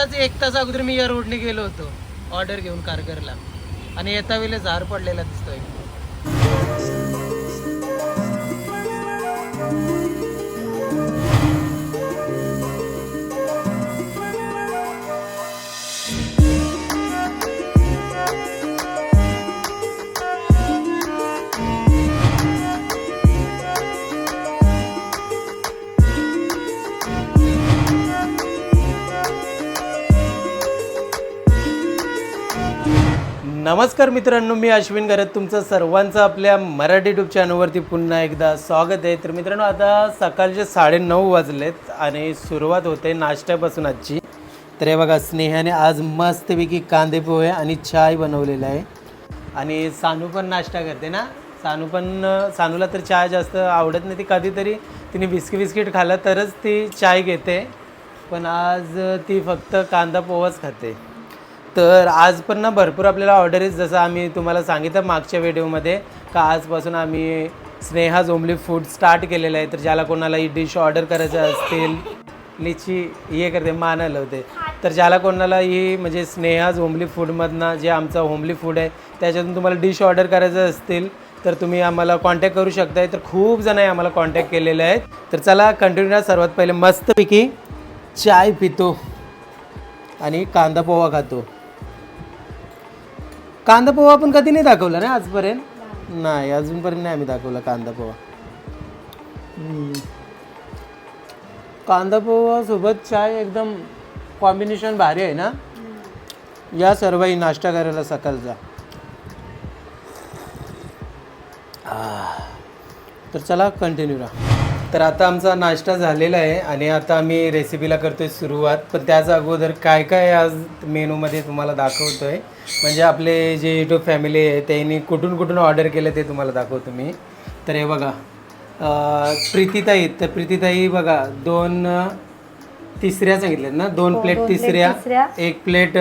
आत्ताच एक तास अगोदर मी या रोडने गेलो होतो. ऑर्डर घेऊन कारगरला आणि येता वेळेला झाड पडलेला दिसतोय. नमस्कार मित्रांनो मी अश्विन गरत तुमचं सर्वांचं आपल्या मराठी ट्यूब चॅनलवरती पुन्हा एकदा स्वागत आहे. तर मित्रांनो आता सकाळचे साडेनऊ वाजलेत आणि सुरुवात होते नाश्त्यापासून आजची. तर हे बघा स्नेहाने आज मस्तपैकी कांदे पोहे आणि चाय बनवलेला आहे. आणि सानू पण नाश्ता करते ना? सानू पण सानूला तर चाय जास्त आवडत नाही. ती कधीतरी तिने बिस्किट बिस्किट खाल्लं तरच ती चाय घेते. पण आज ती फक्त कांदा पोहाच खाते. तर आज पण ना भरपूर आपल्याला ऑर्डर आहेत. जसं आम्ही तुम्हाला सांगितलं मागच्या व्हिडिओमध्ये का आजपासून आम्ही स्नेहा ओमली फूड स्टार्ट केलेलं आहे. तर ज्याला कोणाला ही डिश ऑर्डर करायचं असतील लिची हे करते मान होते तर ज्याला कोणाला ही म्हणजे स्नेहाज ओमली फूडमधनं जे आमचं होमली फूड आहे त्याच्यातून तुम्हाला डिश ऑर्डर करायचं असतील तर तुम्ही आम्हाला कॉन्टॅक्ट करू शकताय. तर खूप जण आहे आम्हाला कॉन्टॅक्ट केलेले आहेत. तर चला कंटिन्यू सर्वात पहिले मस्तपैकी चाय पितो आणि कांदा पोहा खातो. कांदा पोहा पण कधी नाही दाखवला ना आजपर्यंत? नाही अजूनपर्यंत नाही आम्ही दाखवला कांदा पोहा. कांदा पोहा सोबत चाय एकदम कॉम्बिनेशन भारी आहे ना? या सर्वही नाश्ता करायला सकाळचा. तर चला कंटिन्यू राहा. तर आता आमचा नाश्ता झालेला आहे आणि आता आम्ही रेसिपीला करतोय सुरुवात. पण त्याच अगोदर काय काय आज मेनूमध्ये तुम्हाला दाखवतोय? म्हणजे आपले जे युट्यूब फॅमिली आहे त्यांनी कुठून कुठून ऑर्डर केलं ते तुम्हाला दाखवतो मी. तर हे बघा. प्रीतीताई तर प्रीतीताई बघा दोन तिसऱ्या सांगितल्यात ना? दोन प्लेट तिसऱ्या एक प्लेट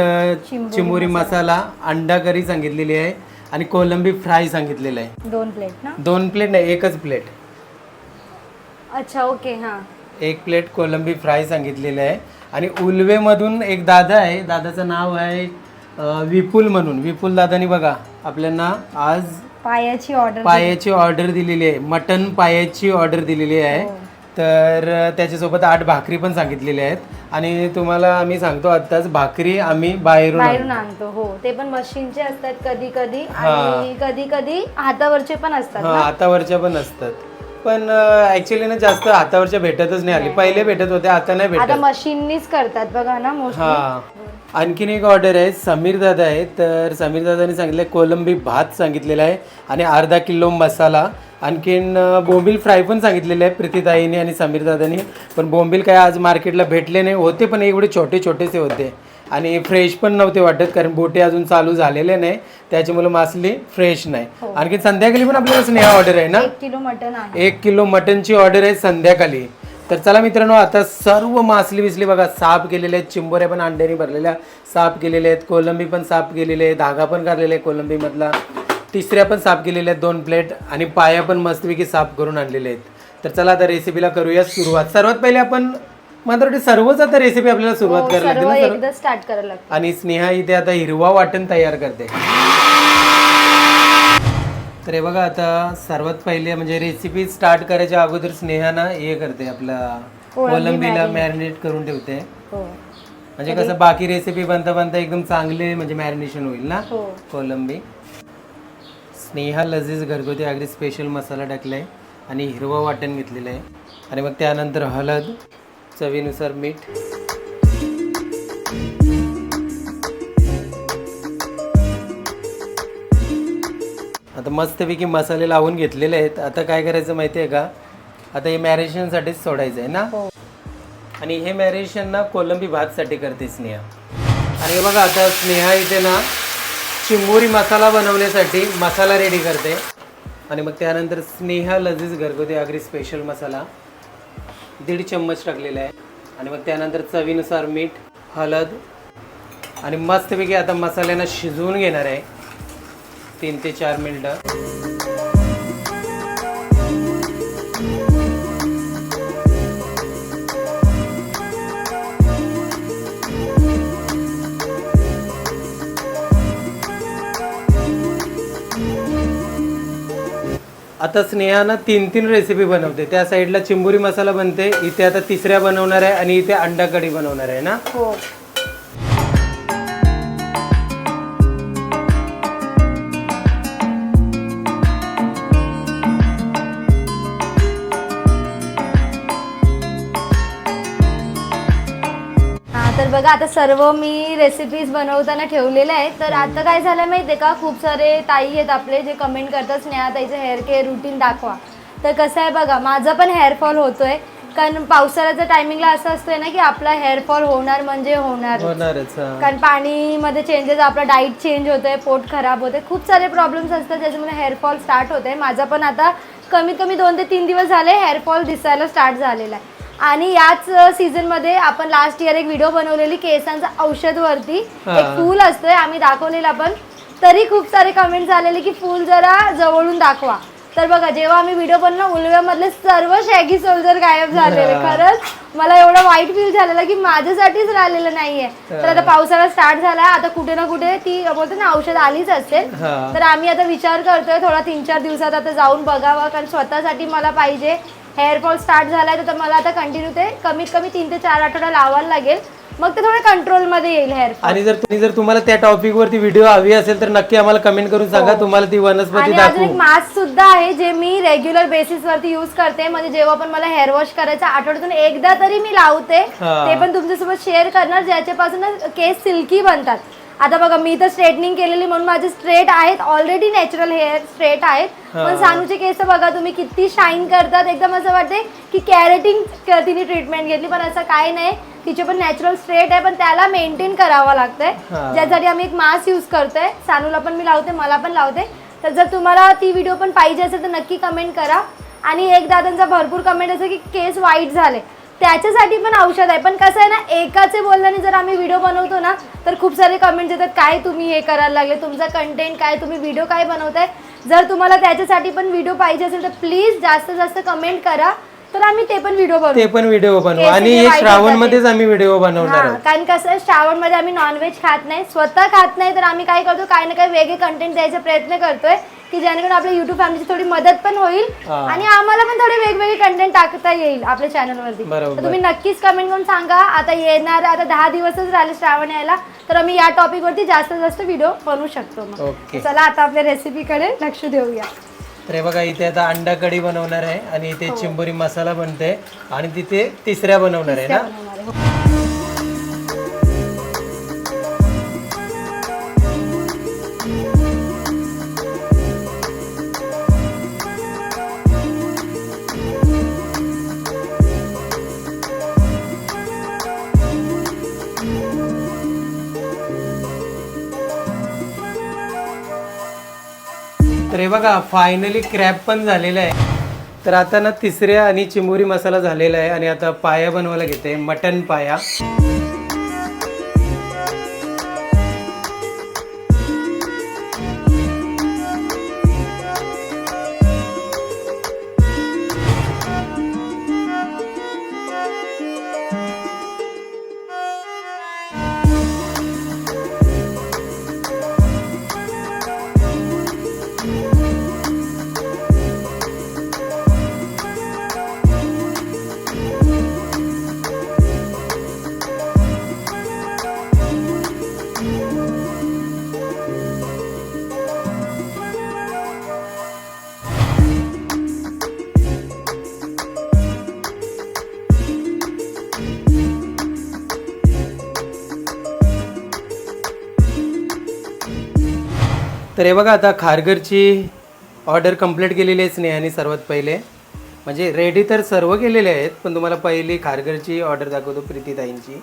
चिंबोरी मसाला. अंडा करी सांगितलेली आहे आणि कोलंबी फ्राय सांगितलेलं आहे. दोन प्लेट ना? दोन प्लेट नाही एकच प्लेट अच्छा ओके हां. एक प्लेट कोलंबी फ्राय सांगितलेलं आहे. आणि उल्वेमधून एक दादा आहे. दादाचं नाव आहे अं, विपुल म्हणून. विपुल दादानी बघा आपल्याला आज पायाची ऑर्डर पायाची ऑर्डर दिलेली आहे. मटन पायाची ऑर्डर दिलेली आहे. तर अं, त्याच्यासोबत आठ भाकरी पण सांगितलेल्या आहेत. आणि तुम्हाला आम्ही सांगतो आत्ताच भाकरी आम्ही बाहेरून आणतो. बाहेरून आणतो. हो. ते पण मशीनचे असतात कधी कधी आणि कधी कधी हातावरचे पण असतात हा हातावरच्या पण असतात. पण ऍक्च्युली ना जास्त हातावरच्या भेटतच नाही आली. पहिले भेटत होते आता नाही भेटत. आता मशीननीच करतात बघा ना मोस्टली हा. आणखीन एक ऑर्डर आहे समीर दादा आहे. तर समीर दादाने सांगितलं कोलंबी भात सांगितलेला आहे आणि अर्धा किलो मसाला. आणखीन अं, बोंबील फ्राय पण सांगितलेले आहे प्रीतीताईने आणि समीर दादानी. पण बोंबील काय आज मार्केटला भेटले नाही होते पण एवढे छोटे छोटेसे होते. आणि फ्रेश पण नव्हते वाटत कारण बोटे अजून चालू झालेले नाही. त्याच्यामुळे मासली फ्रेश नाही. आणखी संध्याकाळी पण आपल्याला स्नेहा ऑर्डर आहे ना? एक किलो मटन आहे एक किलो मटनची ऑर्डर आहे संध्याकाळी. तर चला मित्रांनो आता सर्व मासली बिसली बघा साफ केलेले आहेत. चिंबोऱ्या पण अंड्याने भरलेल्या साफ केलेल्या आहेत. कोलंबी पण साफ केलेली आहे धागा पण काढलेला आहे कोलंबीमधला. तिसऱ्या पण साफ केलेल्या आहेत दोन प्लेट आणि पाया पण मस्तपैकी साफ करून आणलेले आहेत. तर चला आता रेसिपीला करूया सुरुवात. सर्वात पहिले आपण मला वाटतं सर्वच आता रेसिपी आपल्याला सुरुवात करायला लागते सर्व ना सर्व? एकदा स्टार्ट करायला लागतं आणि स्नेहा इथे आता हिरवा वाटण तयार करते. तर हे बघा आता सर्वात पहिले म्हणजे रेसिपी स्टार्ट करायच्या अगोदर स्नेहा ना हे करते आपला कोलंबीला मॅरिनेट करून ठेवते. हो. म्हणजे कसं बाकी रेसिपी बनता बनता एकदम चांगले म्हणजे मॅरिनेशन होईल ना हो. कोलंबी स्नेहा लजीज घरगुती अगदी स्पेशल मसाला टाकलाय आणि हिरवा वाटण घेतलेलं आहे. आणि मग त्यानंतर हळद चवीनुसार मीठ. आता मस्तपैकी मसाले लावून घेतलेले आहेत. आता काय करायचं माहिती आहे का? आता हे मॅरिनेशनसाठीच सोडायचं आहे ना? हो. आणि हे मॅरिनेशन ना कोलंबी भातसाठी करते स्नेहा. आणि हे बघा आता स्नेहा इथे ना चिंबोरी मसाला बनवण्यासाठी मसाला रेडी करते. आणि मग त्यानंतर स्नेहा लजीज घरगुती आगरी स्पेशल मसाला. दीड चम्मच टाकलेला आहे. आणि मग त्यानंतर चवीनुसार मीठ हळद आणि मस्तपैकी आता मसाल्यांना शिजवून घेणार आहे. तीन ते चार मिनटं. आता स्नेहानं तीन तीन रेसिपी बनवते. त्या साईडला चिंबुरी मसाला बनते इथे आता तिसऱ्या बनवणार आहे आणि इथे अंडा कढी बनवणार आहे ना? हो. बघा आता सर्व मी रेसिपीज बनवताना ठेवलेल्या आहेत. तर आता काय झालं माहिती आहे का? खूप सारे ताई आहेत आपले जे कमेंट करतात स्नेहा ताईचं हेअर केअर रुटीन दाखवा. तर कसं आहे बघा माझा पण हेअरफॉल होतोय. कारण पावसाळ्याच्या टायमिंगला असं असतंय ना की आपला हेअरफॉल होणार म्हणजे होणार होणारच हा. कारण पाणीमध्ये चेंजेस आपला डाईट चेंज होतोय पोट खराब होते खूप सारे प्रॉब्लेम्स असतात ज्याच्यामुळे हेअरफॉल स्टार्ट होते माझा पण आता कमीत कमी दोन ते तीन दिवस झाले हेअरफॉल दिसायला स्टार्ट झालेला आहे. आणि याच सीझनमध्ये आपण लास्ट इयर एक व्हिडिओ बनवलेली केसांचं औषधवरती. हा. एक फूल असतंय आम्ही दाखवलेला पण. तरी खूप सारे कमेंट झालेले की फूल जरा जवळून दाखवा. तर बघा जेव्हा आम्ही व्हिडिओ बनवला उलव्यामधले सर्व शॅगी सोल्जर गायब झालेले. खरंच मला एवढं वाईट फील झालेलं की माझ्यासाठीच राहिलेलं नाहीये. तर आता पावसाळा स्टार्ट झाला आता कुठे ना कुठे ती बोलते ना औषध आलीच असेल. तर आम्ही आता विचार करतोय थोडा तीन चार दिवसात आता जाऊन बघावं कारण स्वतःसाठी मला पाहिजे. हेअरफॉल स्टार्ट झालाय तर मला आता कंटिन्यू ते कमीत कमी तीन ते चार आठवडा लावायला लागेल. मग ते थोडं कंट्रोलमध्ये येईल हेअरफॉल आणि जर तुम्ही जर तुम्हाला त्या टॉपिक वरती व्हिडिओ हवी असेल तर नक्की आम्हाला कमेंट करून सांगा. तुम्हाला ती वनस्पती हो. आणि अजून एक दाखवू मास्क सुद्धा आहे जे मी रेग्युलर बेसिस वरती युज करते. म्हणजे जेव्हा पण मला हेअर वॉश करायचं आठवड्यातून एकदा तरी मी लावते. हा. ते पण तुमच्यासोबत शेअर करणार ज्याच्यापासून ना केस सिल्की बनतात. आता बघा मी तर स्ट्रेटनिंग केलेली म्हणून माझे स्ट्रेट आहेत. ऑलरेडी नॅचरल हेअर स्ट्रेट आहेत. पण. सानूचे केस बघा तुम्ही किती शाईन करतात. एकदम असं वाटते की कॅरेटिंग तिने ट्रीटमेंट घेतली पण असं काय नाही. तिचे पण नॅचरल स्ट्रेट आहे पण त्याला मेंटेन करावं लागतंय. ज्यासाठी आम्ही एक मास्क यूज करतोय. सानूला पण मी लावते मला पण लावते. तर जर तुम्हाला ती व्हिडिओ पण पाहिजे असेल तर नक्की कमेंट करा. आणि एक दादांचा भरपूर कमेंट असं की केस वाईट झाले. त्याच्यासाठी पण औषध आहे. पण कसं आहे ना एकाचे बोलल्याने जर आम्ही व्हिडिओ बनवतो ना तर खूप सारे कमेंट्स येतात काय तुम्ही हे करायला लागले? तुमचा कंटेंट काय? तुम्ही व्हिडिओ काय बनवताय? जर तुम्हाला त्याच्यासाठी पण व्हिडिओ पाहिजे असेल तर प्लीज जास्त जास्त कमेंट करा. तर आम्ही ते पण व्हिडिओ बनवू. ते पण व्हिडिओ बनवू. आणि हे श्रावण मध्येच आम्ही व्हिडिओ बनवणार कारण कसं आहे श्रावणमध्ये आम्ही नॉनव्हेज खात नाही. स्वतः खात नाही तर आम्ही काय करतो काही ना काही वेगळे कंटेंट द्यायचा प्रयत्न करतोय. की जेणेकरून आपल्या युट्यूब फॅमिलीची थोडी मदत पण होईल हा. आणि आम्हाला पण थोडे वेगवेगळे कंटेंट टाकता येईल आपल्या चॅनलवरती बरोबर. तर तुम्ही नक्कीच कमेंट करून सांगा. आता येणार आता दहा दिवसच राहिले श्रावण यायला तर आम्ही या टॉपिक वरती जास्तीत जास्त व्हिडिओ बनवू शकतो मग. ओके. चला आता आपल्या रेसिपीकडे लक्ष देऊया. तर हे बघा इथे आता अंडा कढी बनवणार आहे आणि हो. इथे चिंबोरी मसाला बनते आणि तिथे तिसऱ्या बनवणार आहे ना? तर हे बघा फायनली क्रॅप पण झालेला आहे. तर आता ना तिसऱ्या आणि चिंबोरी मसाला झालेला आहे आणि आता पाया बनवायला घेते मटन पाया. तर हे बघा आता खारघरची ऑर्डर कंप्लीट केलेली आहे स्नेहाने सर्वात पहिले. म्हणजे रेडी तर सर्व केलेले आहेत पण तुम्हाला पहिली खारघरची ऑर्डर दाखवतो प्रीतीताईंची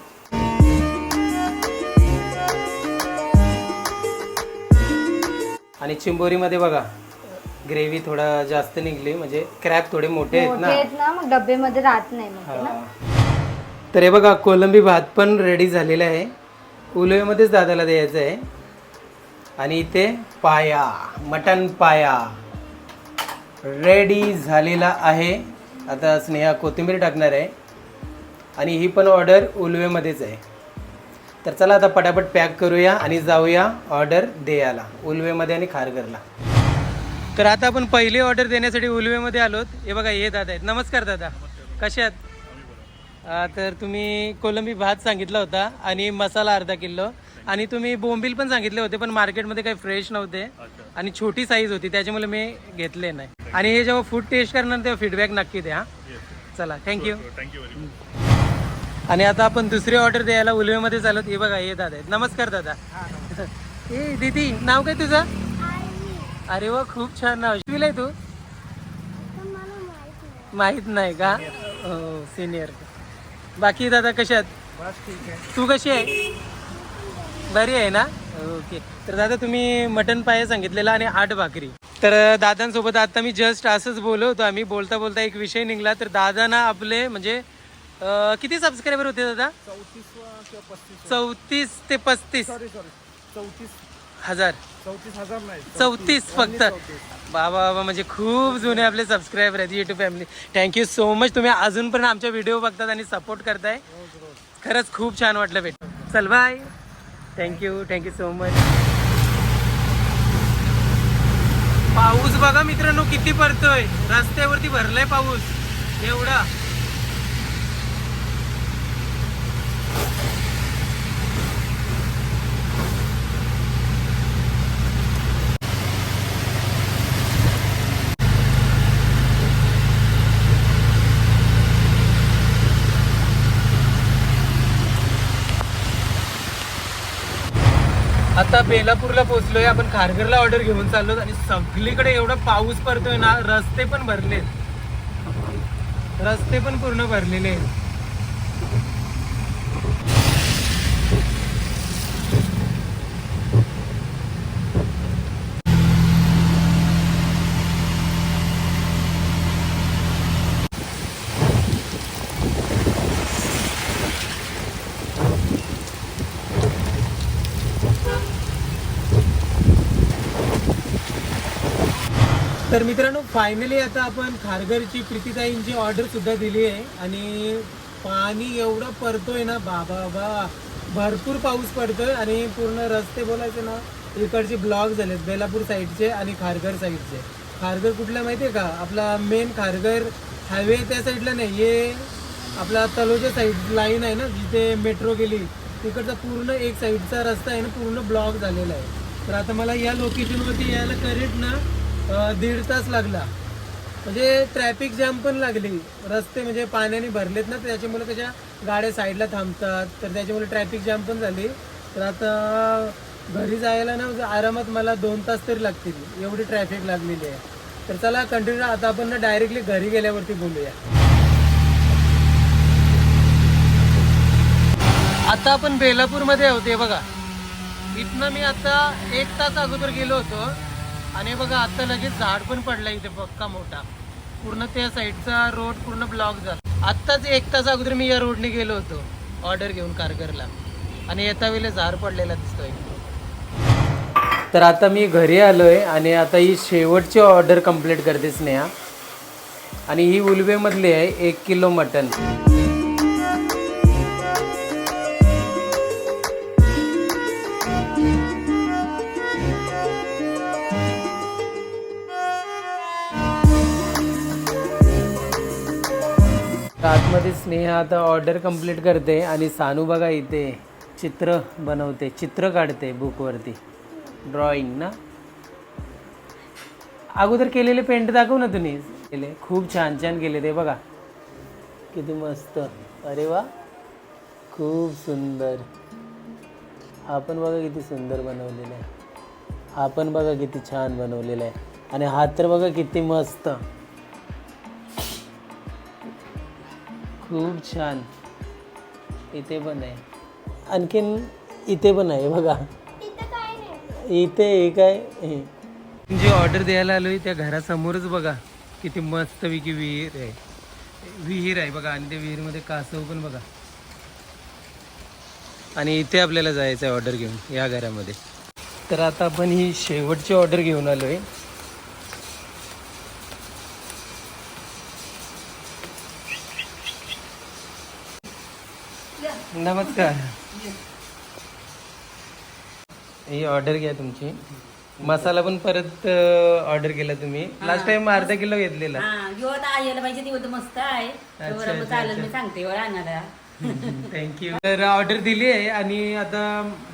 आणि चिंबोरीमध्ये बघा ग्रेव्ही थोडा जास्त निघली म्हणजे क्रॅप थोडे मोठे आहेत ना. आहेत ना मग डब्यामध्ये राहत नाही मग ते ना. तर हे बघा कोलंबी भात पण रेडी झालेला आहे. उलवेमध्येच दादाला द्यायचं आहे. आणि इथे पाया मटन पाया. रेडी झालेला आहे. आता स्नेहा कोथिंबीर टाकणार आहे. आणि ही पण ऑर्डर उलवेमध्येच आहे. तर चला आता पटापट पॅक करूया आणि जाऊया ऑर्डर द्यायला उलवेमध्ये आणि खारघरला. तर आता आपण पहिली ऑर्डर देण्यासाठी उलवेमध्ये आलोत. हे बघा हे दादा आहेत. नमस्कार दादा. कसे आहात? तर तुम्ही कोलंबी भात सांगितला होता आणि मसाला अर्धा किलो. आणि तुम्ही बोंबील पण सांगितले होते पण मार्केटमध्ये काही फ्रेश नव्हते. आणि छोटी साईज होती त्याच्यामुळे मी घेतले नाही. आणि हे जेव्हा फूड टेस्ट करणार तेव्हा फीडबॅक नक्की द्या. हां चला थँक्यू थँक्यू व्हेरी मच आणि आता आपण दुसरी ऑर्डर द्यायला उलवेमध्ये चालत हे बघा हे दादा आहेत. नमस्कार दादा. ए दीदी नाव काय तुझं? अरे वा खूप छान नाव. शिविला आहे तू? माहीत नाही का? हो सिनियर बाकी दादा कशात बस ठीक आहे. तू कशी आहे? बरी आहे ना? ओके तर दादा तुम्ही मटन पाय सांगितलेला आणि आठ भाकरी. तर दादांसोबत आता मी जस्ट असंच बोललो होतो आम्ही बोलता बोलता एक विषय निघला. तर दादा ना आपले म्हणजे किती सबस्क्रायबर होते दादा? चौतीस ते पस्तीस. चौतीस. हजार. चौतीस हजार नाही चौतीस. फक्त. बाबा बाबा म्हणजे खूप जुने आपले सबस्क्रायबर आहेत YouTube family thank you so much तुम्ही अजूनपर्यंत आमच्या व्हिडिओ बघतात आणि सपोर्ट करताय. खरंच खूप छान वाटलं भेट. चल bye thank you thank you so much पाऊस बघा मित्रांनो किती पडतोय. रस्त्यावरती भरलाय पाऊस. एवढा. आता बेलापूरला पोहोचलोय आपण खारघरला ऑर्डर घेऊन चाललो आणि सगळीकडे एवढा पाऊस पडतोय ना रस्ते पण भरले रस्ते पण पूर्ण भरलेले आहेत. तर मित्रांनो फायनली आता आपण खारघरची प्रीतीताईंची ऑर्डर सुद्धा दिली आहे. आणि पाणी एवढं पडतोय ना बाबा बा भरपूर पाऊस पडतोय आणि पूर्ण रस्ते बोलायचे ना इकडचे ब्लॉक झालेत बेलापूर साईडचे आणि खारघर साईडचे खारघर कुठला माहिती आहे का? आपला मेन खारघर हायवे त्या साईडला नाही हे आपला तलोजा साईड लाईन आहे ना जिथे मेट्रो गेली तिकडचा पूर्ण एक साईडचा रस्ता आहे ना पूर्ण ब्लॉक झालेला आहे. तर आता मला या लोकेशनवरती यायला करेक्ट ना दीड तास लागला. म्हणजे ट्रॅफिक जाम पण लागली. रस्ते म्हणजे पाण्याने भरलेत ना त्याच्यामुळे कशा गाड्या साईडला थांबतात. तर त्याच्यामुळे ट्रॅफिक जाम पण झाली. तर आता घरी जायला ना म्हणजे आरामात मला दोन तास तरी लागतील. एवढी ट्रॅफिक लागलेली आहे. तर चला कंटिन्यू आता आपण ना डायरेक्टली घरी गेल्यावरती बोलूया. आता आपण बेलापूरमध्ये होते बघा. इथनं मी आता एक तास अगोदर गेलो होतो. आणि बघा आता लगेच झाड पण पडलं इथे पक्का मोठा. पूर्ण त्या साईडचा रोड पूर्ण ब्लॉक झाला. आत्ताच एक तास अगोदर मी या रोडने गेलो होतो ऑर्डर घेऊन कारगरला. आणि येता वेळेला झाड पडलेला दिसतोय. तर आता मी घरी आलोय आणि आता ही शेवटची ऑर्डर कंप्लीट करते स्नेहा. आणि ही उलवेमधली आहे एक किलो मटन. आतमध्ये स्नेहा आता ऑर्डर कंप्लीट करते आणि सानू बघा इथे चित्र बनवते चित्र काढते बुकवरती ड्रॉइंग ना? अगोदर केलेले पेंट दाखव ना तुम्ही. केले. खूप छान छान केले ते बघा. किती मस्त. अरे वा. खूप सुंदर. हा पण बघा किती सुंदर बनवलेला आहे. हा पण बघा किती छान बनवलेला आहे. आणि हा तर बघा किती मस्त. खूप छान. इथे पण आहे. आणखीन इथे पण आहे बघा. इथे हे काय हे. जी ऑर्डर द्यायला आलोय त्या घरासमोरच बघा किती मस्तपैकी विहीर आहे. विहीर आहे बघा आणि त्या विहीरमध्ये कासव पण बघा. आणि इथे आपल्याला जायचं आहे ऑर्डर घेऊन या घरामध्ये. तर आता आपण ही शेवटची ऑर्डर घेऊन आलोय. नमस्कार. ही ऑर्डर घ्या तुमची. मसाला पण परत ऑर्डर केला तुम्ही. लास्ट टाइम अर्धा किलो घेतलेला. हा ह्यो आता यायला पाहिजे ती होतं मस्त आहे. अच्छा, ह्यो बरं मग चालेल मी सांगते वर आणायला थँक्यू तर ऑर्डर दिली आहे आणि आता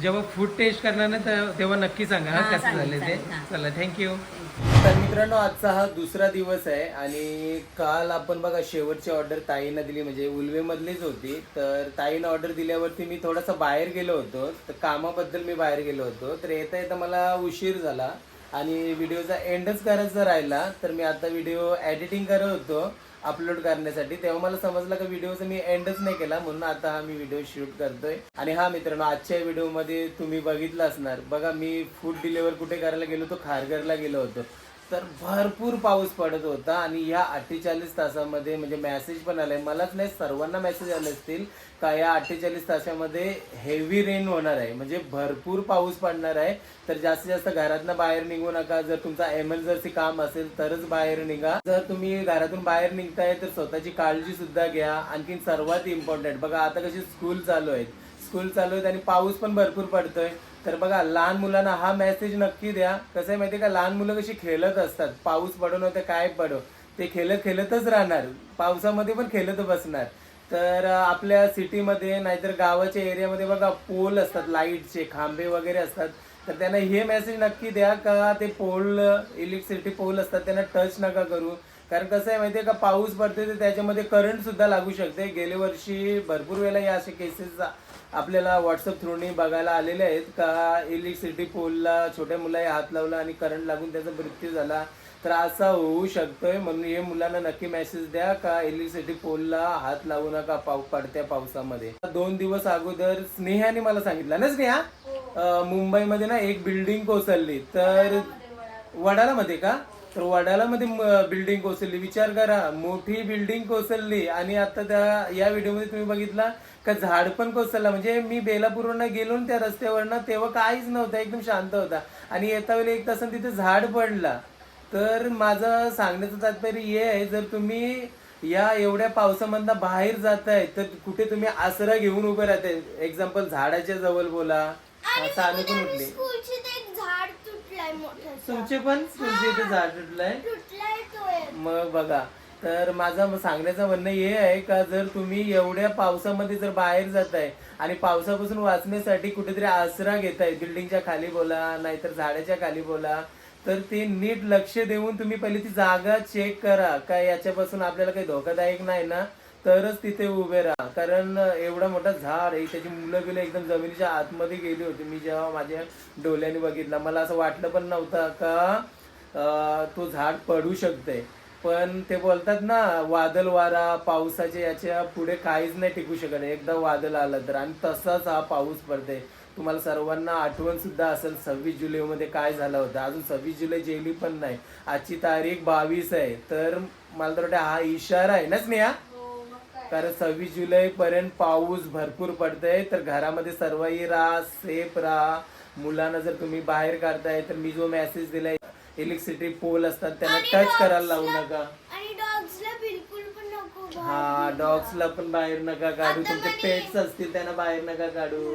जेव्हा फूड टेस्ट करणार ना तर- तेव्हा नक्की सांगा कसं झालं ते. चला थँक्यू तर मित्रांनो आजचा हा दुसरा दिवस आहे आणि काल आपण बघा शेवटची ऑर्डर ताईनं दिली म्हणजे उलवेमधलीच होती. तर ताईनं ऑर्डर दिल्यावरती मी थोडासा बाहेर गेलो होतो. तर कामाबद्दल मी बाहेर गेलो होतो. तर येता येता मला उशीर झाला आणि व्हिडिओचा एंडच करायचा राहिला. तर मी आता व्हिडिओ एडिटिंग करत होतो. अपलोड करण्यासाठी. तेव्हा मला समजलं की व्हिडिओचा मी एंडच नाही केला म्हणून आता हा मी व्हिडिओ शूट करतोय. आणि हा मित्रांनो आजच्या व्हिडिओमध्ये तुम्ही बघितलं असणार. बघा मी फूड डिलिव्हर कुठे करायला गेलो होतो? खारघरला गेलो होतो. तर भरपूर पाऊस पडत होता आणि या अठ्ठेचाळीस तासामध्ये म्हणजे मेसेज पण आलाय. मलाच नाही सर्वांना मेसेज आले असतील का या अठ्ठेचाळीस तासामध्ये हेवी रेन होणार आहे. म्हणजे भरपूर पाऊस पडणार आहे. तर जास्तीत जास्त घरातनं बाहेर निघू नका. जर तुमचा एमर्जन्सी काम असेल तरच बाहेर निघा. जर तुम्ही घरातून बाहेर निघताय तर स्वतःची काळजी सुद्धा घ्या. आणखीन सर्वात इम्पॉर्टंट बघा आता कशी स्कूल चालू आहेत. स्कूल चालू आहेत आणि पाऊस पण भरपूर पडतोय. तर बघा लहान मुलांना हा मेसेज नक्की द्या. कसं आहे माहितीये का लहान मुलं कशी खेळत असतात. पाऊस पडो नव्हतं काय पडो. ते खेळत खेळतच राहणार. पावसामध्ये पण खेळत बसणार. तर आपल्या सिटीमध्ये नाहीतर गावाच्या एरियामध्ये बघा पोल असतात लाईटचे खांबे वगैरे असतात. तर त्यांना हे मेसेज नक्की द्या का ते पोल इलेक्ट्रिसिटी पोल असतात त्यांना टच नका करू. कारण कसं आहे माहितीये का पाऊस पडते तर त्याच्यामध्ये करंट सुद्धा लागू शकते. गेल्या वर्षी भरपूर वेळेला या असे केसेस आपल्याला व्हॉट्सअप थ्रूनी बघायला आलेले आहेत का इलेक्ट्रिसिटी पोलला छोट्या मुलाही हात लावला आणि करंट लागून त्याचा मृत्यू झाला. तर असा होऊ शकतोय. म्हणून हे मुलांना नक्की मेसेज द्या का इलेक्ट्रिसिटी पोलला हात लावू नका पाऊ पडत्या पावसामध्ये. दोन दिवस अगोदर स्नेहाने मला सांगितलं ना स्नेहा? अं, मुंबईमध्ये ना एक बिल्डिंग कोसळली. तर वडाळामध्ये का? तर वडाळामध्ये बिल्डिंग कोसळली. विचार करा मोठी बिल्डिंग कोसळली आणि आता त्या या व्हिडिओमध्ये तुम्ही बघितला का झाड पण कोसळला. म्हणजे मी बेलापूरवरनं गेलो त्या रस्त्यावरनं तेव्हा काहीच नव्हतं एकदम शांत होता. आणि येता वेळी एक तासानं तिथे झाड पडला. तर माझं सांगण्याचं तात्पर्य हे आहे जर तुम्ही या एवढ्या पावसामधनं बाहेर जाताय तर कुठे तुम्ही आसरा घेऊन उभे राहताय? एक्झाम्पल झाडाच्या जवळ बोला. सानू पण उठली. तुटलंय मोठं तुमचे पण तुमचे इथे झाड तुटलंय? तुटलंय तो एक. मग बघा तर माझं सांगण्याचं म्हणणं हे आहे का जर तुम्ही एवढ्या पावसामध्ये जर बाहेर जाताय आणि पावसापासून वाचण्यासाठी कुठेतरी आसरा घेताय बिल्डिंगच्या खाली बोला नाहीतर झाडाच्या खाली बोला तर ते नीट लक्ष देऊन तुम्ही पहिले ती जागा चेक करा. काय याच्यापासून आपल्याला काही धोकादायक नाही ना? तरच तिथे उभे राहा. कारण एवढा मोठा झाड आहे त्याची मुलं बिलं एकदम जमिनीच्या आतमध्ये गेली होती. मी जेव्हा माझ्या डोळ्याने बघितला मला असं वाटलं पण नव्हतं का तो झाड पडू शकते पण ते बोलतात ना वादल वारा पावसाच्या याच्यापुढे काहीच नाही टिकू शकत. एकदा वादळ आलं तर. आणि तसाच हा पाऊस पडते तुम्हाला सर्वांना आठवण सुद्धा असेल सव्वीस जुलैमध्ये काय झालं होतं. अजून सव्वीस जुलै जेली पण नाही. आजची तारीख बावीस आहे. तर मला तर वाटतं हा इशारा आहे ना स्नेहा? कारण सव्वीस जुलै पर्यंत पाऊस भरपूर पडतोय. तर घरामध्ये सर्वही राहा सेफ राहा. मुलांना जर तुम्ही बाहेर काढताय तर मी जो मेसेज दिलाय इलेक्ट्रिसिटी पोल असतात त्यांना टच करायला लावू नका. आणि डॉग्सला बिलकुल पण नको बाहेर. हा डॉग्सला पण बाहेर नका काढू. तुमचे पेट्स असतील त्यांना बाहेर नका काढू.